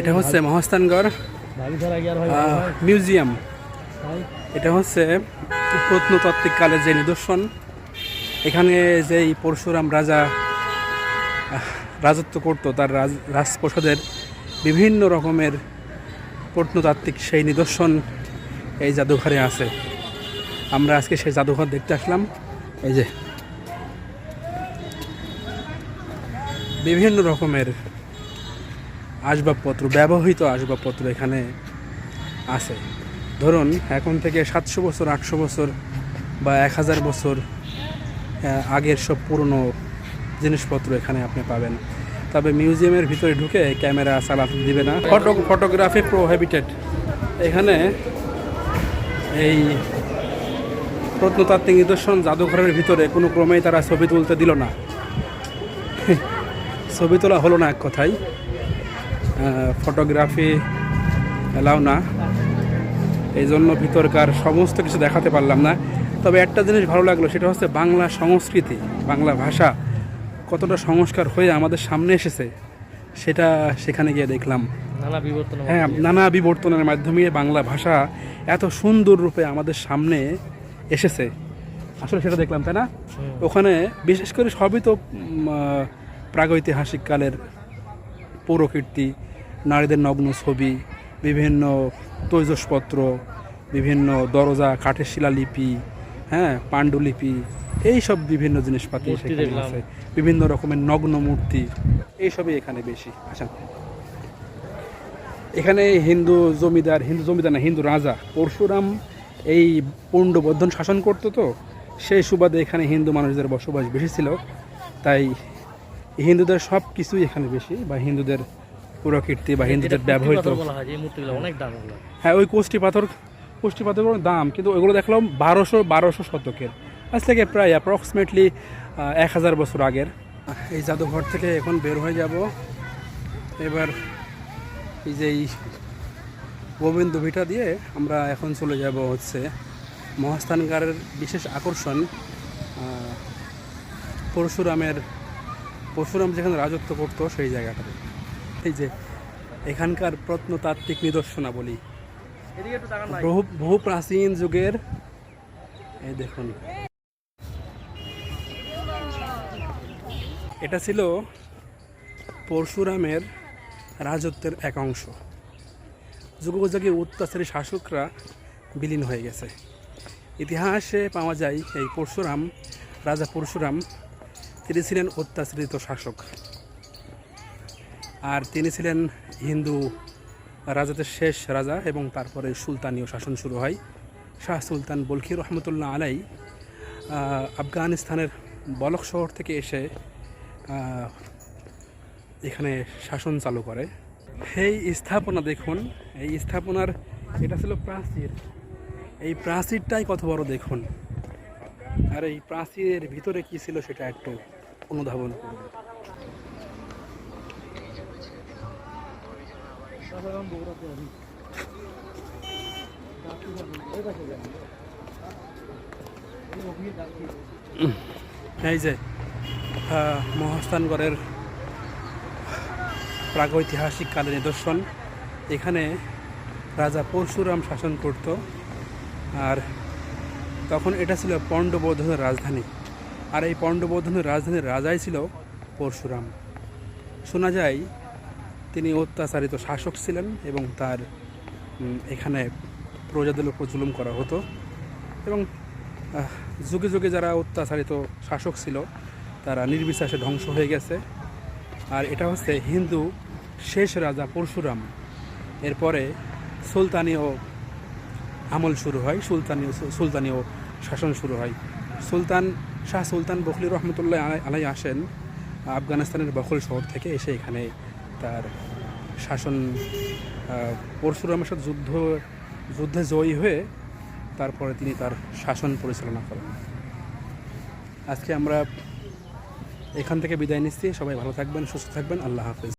এটা হচ্ছে মহাস্থানগড় মিউজিয়াম। এটা হচ্ছে প্রত্নতাত্ত্বিক কালের যে নিদর্শন। এখানে যেই পরশুরাম রাজা রাজত্ব করতো, তার রাজ, রাজপ্রসাদের বিভিন্ন রকমের প্রত্নতাত্ত্বিক সেই নিদর্শন এই জাদুঘরে আছে। আমরা আজকে সেই জাদুঘর দেখতে আসলাম। এই যে। বিভিন্ন রকমের আসবাবপত্র, ব্যবহৃত আসবাবপত্র এখানে আছে। ধরুন, এখন থেকে সাতশো বছর, আটশো বছর বা এক হাজার বছর আগের সব পুরনো জিনিসপত্র এখানে আপনি পাবেন। তবে মিউজিয়ামের ভিতরে ঢুকে ক্যামেরা চালাতে দিবে না। Photo, photography prohibited. এখানে এই প্রত্নতাত্ত্বিক নিদর্শন জাদুঘরের ভিতরে কোনো ক্রমেই তারা ছবি তুলতে দিল না। ছবি তোলা হলো না এক কথায়। ফটোগ্রাফি এলাও না। এই জন্য ভিতরকার সমস্ত কিছু দেখাতে পারলাম না। তবে একটা জিনিস ভালো লাগল সেটা হচ্ছে বাংলা সংস্কৃতি বাংলা ভাষা কতটা সংস্কার হয়ে আমাদের সামনে এসেছে সেটা সেখানে গিয়ে দেখলাম। নানা বিবর্তন হ্যাঁ নানা বিবর্তনের মাধ্যমে বাংলা ভাষা এত সুন্দর রূপে আমাদের সামনে এসেছে। আসলে সেটা দেখলাম তাই না? ওখানে বিশেষ করে সবই তো প্রাগৈতিহাসিক কালের পৌরকীর্তি নারীদের নগ্ন ছবি বিভিন্ন তৈজসপত্র বিভিন্ন দরজা কাঠের শিলালিপি হ্যাঁ পাণ্ডুলিপি এই সব বিভিন্ন জিনিসপাতি সেখানে আছে। বিভিন্ন রকমের নগ্ন মূর্তি এইসবই এখানে বেশি আসেন এখানে হিন্দু জমিদার হিন্দু জমিদার না হিন্দু রাজা পরশুরাম এই পুণ্ডবর্ধন শাসন করতো তো সেই সুবাদে এখানে হিন্দু মানুষদের বসবাস বেশি ছিল। তাই হিন্দুদের সব কিছুই এখানে বেশি বা হিন্দুদের প্রকৃতি বা হিন্দুদের ব্যবহৃত। হয় অনেক দাম হ্যাঁ ওই কোষ্টি পাথর কোষ্টি পাথরগুলোর দাম কিন্তু ওইগুলো দেখলাম বারোশো বারোশো শতকের। আজ থেকে প্রায় অ্যাপ্রক্সিমেটলি এক হাজার বছর আগের। এই জাদুঘর থেকে এখন বের হয়ে যাব। এবার এই যে এই গোবিন্দ ভিটা দিয়ে আমরা এখন চলে যাব হচ্ছে মহাস্থানগারের বিশেষ আকর্ষণ পরশুরামের পরশুরাম যেখানে রাজত্ব করতো সেই জায়গাটাতে। এই যে এখানকার প্রত্নতাত্ত্বিক নিদর্শনাবলী। বহু বহু প্রাচীন যুগের এই দেখুন। এটা ছিল পরশুরামের রাজত্বের এক অংশ। যুগোপযোগী অত্যাচারী শাসকরা বিলীন হয়ে গেছে। ইতিহাসে পাওয়া যায় এই পরশুরাম রাজা পরশুরাম তিনি ছিলেন অত্যাচারিত শাসক। আর তিনি ছিলেন হিন্দু রাজাদের শেষ রাজা এবং তারপরে সুলতানীয় শাসন শুরু হয়। শাহ সুলতান বলখি রহমতুল্লাহ আলাই আফগানিস্তানের বলক শহর থেকে এসে এখানে শাসন চালু করে। সেই স্থাপনা দেখুন, এই স্থাপনার এটা ছিল প্রাচীর। এই প্রাচীরটাই কত বড় দেখুন। আর এই প্রাচীরের ভিতরে কি ছিল সেটা একটু অনুধাবন করুন। এই যে মহাস্থানগড়ের প্রাগৈতিহাসিক কালের নিদর্শন। এখানে রাজা পরশুরাম শাসন করত, আর তখন এটা ছিল পণ্ডবর্ধনের রাজধানী। আর এই পণ্ডবর্ধনের রাজধানীর রাজাই ছিল পরশুরাম। শোনা যায় তিনি অত্যাচারিত শাসক ছিলেন এবং তার এখানে প্রজাদের উপর জুলুম করা হতো। এবং যুগে যুগে যারা অত্যাচারিত শাসক ছিল, তারা নির্বিশ্বাসে ধ্বংস হয়ে গেছে। আর এটা হচ্ছে হিন্দু শেষ রাজা পরশুরাম। এরপরে সুলতানীয় আমল শুরু হয় সুলতানীয় সুলতানীয় শাসন শুরু হয়। সুলতান, শাহ সুলতান বখলি রহমতুল্লাহ আলাই- আসেন আফগানিস্তানের বখল শহর থেকে এসে এখানে তার শাসন পরশুরামের সাথে যুদ্ধ, যুদ্ধে জয়ী হয়ে তারপরে তিনি তার শাসন পরিচালনা করেন। আজকে আমরা এখান থেকে বিদায় নিচ্ছি। সবাই ভালো থাকবেন, সুস্থ থাকবেন। আল্লাহ হাফেজ।